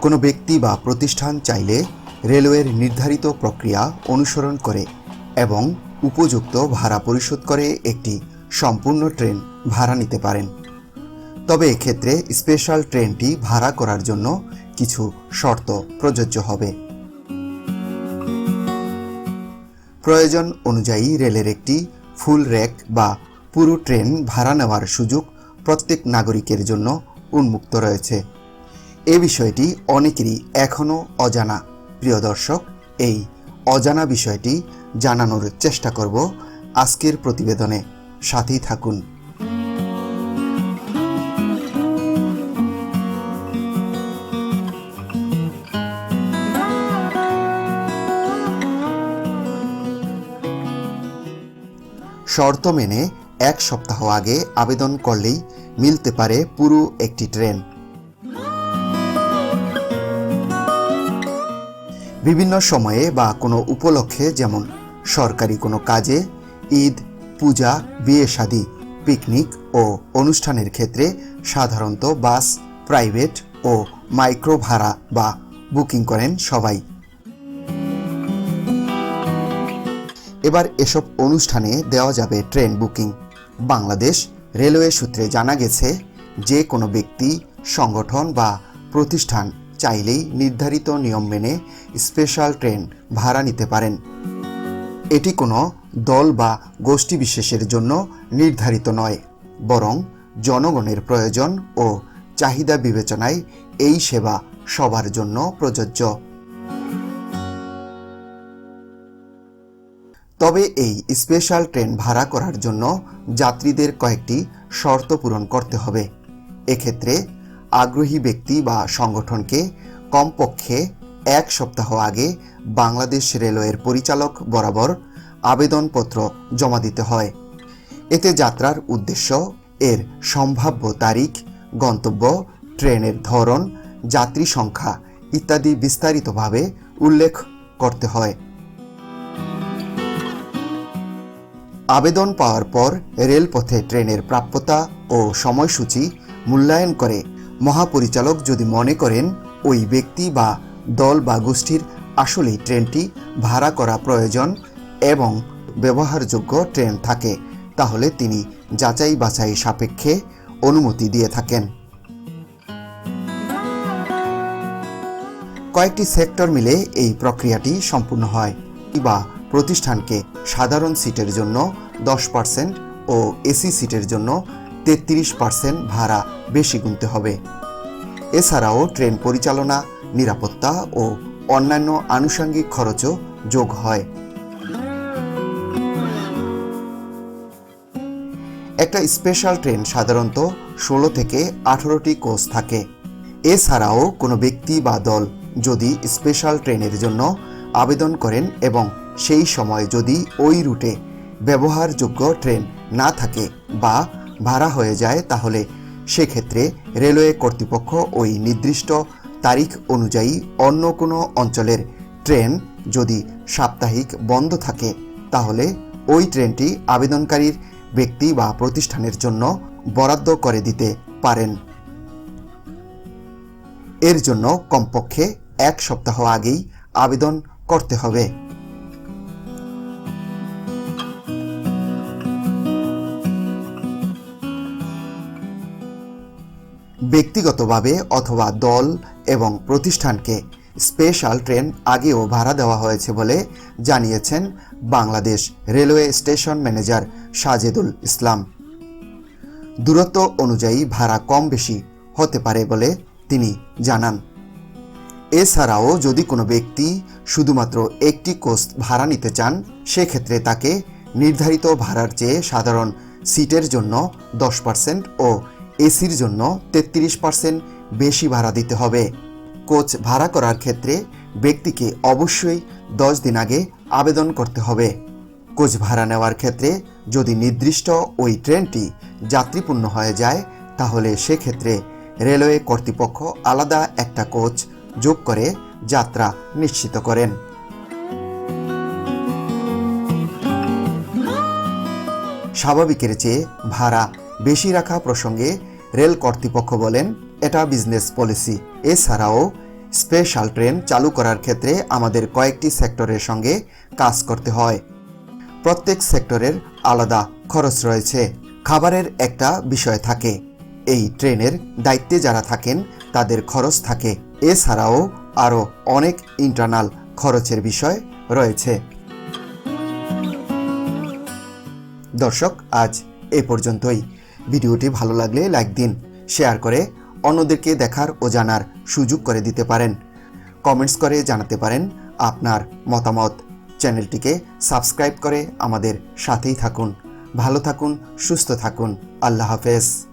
কোনো ব্যক্তি বা প্রতিষ্ঠান চাইলে রেলওয়ের নির্ধারিত প্রক্রিয়া অনুসরণ করে এবং উপযুক্ত ভাড়া পরিশোধ করে একটি সম্পূর্ণ ট্রেন ভাড়া নিতে পারেন। তবে এক্ষেত্রে স্পেশাল ট্রেনটি ভাড়া করার জন্য কিছু শর্ত প্রযোজ্য হবে। প্রয়োজন অনুযায়ী রেলের একটি ফুল রেক বা পুরো ট্রেন ভাড়া নেওয়ার সুযোগ প্রত্যেক নাগরিকের জন্য উন্মুক্ত রয়েছে। এ বিষয়টি অনেকেরই এখনও অজানা। প্রিয় দর্শক, এই অজানা বিষয়টি জানানোর চেষ্টা করব আজকের প্রতিবেদনে। সাথেই থাকুন। শর্ত মেনে এক সপ্তাহ আগে আবেদন করলেই মিলতে পারে পুরো একটি ট্রেন। বিভিন্ন সময়ে বা কোনো উপলক্ষে যেমন সরকারি কোনো কাজে, ঈদ, পূজা, বিয়ে শাদী, পিকনিক ও অনুষ্ঠানের ক্ষেত্রে সাধারণত বাস, প্রাইভেট ও মাইক্রো ভাড়া বা বুকিং করেন সবাই। এবার এসব অনুষ্ঠানে দেওয়া যাবে ট্রেন বুকিং। বাংলাদেশ রেলওয়ে সূত্রে জানা গেছে, যে কোনো ব্যক্তি, সংগঠন বা প্রতিষ্ঠান চাইলেই নির্ধারিত নিয়ম মেনে স্পেশাল ট্রেন ভাড়া নিতে পারেন। এটি কোনো দল বা গোষ্ঠী বিশেষের জন্য নির্ধারিত নয়, বরং জনগণের প্রয়োজন ও চাহিদা বিবেচনায় এই সেবা সবার জন্য প্রযোজ্য। তবে এই স্পেশাল ট্রেন ভাড়া করার জন্য যাত্রীদের কয়েকটি শর্ত পূরণ করতে হবে। এক্ষেত্রে আগ্রহী ব্যক্তি বা সংগঠনকে কমপক্ষে এক সপ্তাহ আগে বাংলাদেশ রেলওয়ের পরিচালক বরাবর আবেদনপত্র জমা দিতে হয়। এতে যাত্রার উদ্দেশ্য, এর সম্ভাব্য তারিখ, গন্তব্য, ট্রেনের ধরন, যাত্রী সংখ্যা ইত্যাদি বিস্তারিতভাবে উল্লেখ করতে হয়। আবেদন পাওয়ার পর রেলপথে ট্রেনের প্রাপ্যতা ও সময়সূচি মূল্যায়ন করে মহাপরিচালক যদি মনে করেন ওই ব্যক্তি বা দল বা গোষ্ঠীর আসলেই ট্রেনটি ভাড়া করা প্রয়োজন এবং ব্যবহারযোগ্য ট্রেন থাকে, তাহলে তিনি যাচাই বাছাই সাপেক্ষে অনুমতি দিয়ে থাকেন। কয়েকটি সেক্টর মিলে এই প্রক্রিয়াটি সম্পূর্ণ হয় বা প্রতিষ্ঠানকে সাধারণ সিটের জন্য দশ পার্সেন্ট ও এসি সিটের জন্য তেত্রিশ পার্সেন্ট ভাড়া বেশি গুনতে হবে। এছাড়াও ট্রেন পরিচালনা, নিরাপত্তা ও অন্যান্য আনুষঙ্গিক খরচও যোগ হয়। একটা স্পেশাল ট্রেন সাধারণত ষোলো থেকে আঠারোটি কোচ থাকে। এছাড়াও কোনো ব্যক্তি বা দল যদি স্পেশাল ট্রেনের জন্য আবেদন করেন এবং সেই সময় যদি ওই রুটে ব্যবহারযোগ্য ট্রেন না থাকে বা ভাড়া হয়ে যায় তাহলে সেক্ষেত্রে রেলওয়ে কর্তৃপক্ষ ওই নির্দিষ্ট তারিখ অনুযায়ী অন্য কোনো অঞ্চলের ট্রেন যদি সাপ্তাহিক বন্ধ থাকে তাহলে ওই ট্রেনটি আবেদনকারীর ব্যক্তি বা প্রতিষ্ঠানের জন্য বরাদ্দ করে দিতে পারেন। এর জন্য কমপক্ষে এক সপ্তাহ আগেই আবেদন করতে হবে। ব্যক্তিগতভাবে অথবা দল এবং প্রতিষ্ঠানকে স্পেশাল ট্রেন আগেও ভাড়া দেওয়া হয়েছে বলে জানিয়েছেন Bangladesh railway station manager Sajedul Islam. দূরত্ব অনুযায়ী ভাড়া কম বেশি হতে পারে বলে তিনি জানান। এছাড়াও যদি কোনো ব্যক্তি শুধুমাত্র একটি কোচ ভাড়া নিতে চান, সেক্ষেত্রে তাকে নির্ধারিত ভাড়ার চেয়ে সাধারণ সিটের জন্য দশ পার্সেন্ট ও এসির জন্য তেত্রিশ পার্সেন্ট বেশি ভাড়া দিতে হবে। কোচ ভাড়া করার ক্ষেত্রে ব্যক্তিকে অবশ্যই দশ দিন আগে আবেদন করতে হবে। কোচ ভাড়া নেওয়ার ক্ষেত্রে যদি নির্দিষ্ট ওই ট্রেনটি যাত্রীপূর্ণ হয়ে যায়, তাহলে সেক্ষেত্রে রেলওয়ে কর্তৃপক্ষ আলাদা একটা কোচ যোগ করে যাত্রা নিশ্চিত করেন। স্বাভাবিকের চেয়ে ভাড়া বেশি রাখা প্রসঙ্গে রেল কর্তৃপক্ষ বলেন, এটা বিজনেস পলিসি এছাড়াও স্পেশাল ট্রেন চালু করার ক্ষেত্রে আমাদের কয়েকটি সেক্টরের সঙ্গে কাজ করতে হয়। প্রত্যেক সেক্টরের আলাদা খরচ রয়েছে। খাবারের একটা বিষয় থাকে। এই ট্রেনের দায়িত্বে যারা থাকেন, তাদের খরচ থাকে। এছাড়াও আরও অনেক ইন্টারনাল খরচের বিষয় রয়েছে। দর্শক, আজ এ পর্যন্তই। ভিডিওটি ভালো লাগলে লাইক দিন, শেয়ার করে অন্যদেরকে দেখার ও জানার সুযোগ করে দিতে পারেন। কমেন্টস করে জানাতে পারেন আপনার মতামত। চ্যানেলটিকে সাবস্ক্রাইব করে আমাদের সাথেই থাকুন। ভালো থাকুন, সুস্থ থাকুন। আল্লাহ হাফেজ।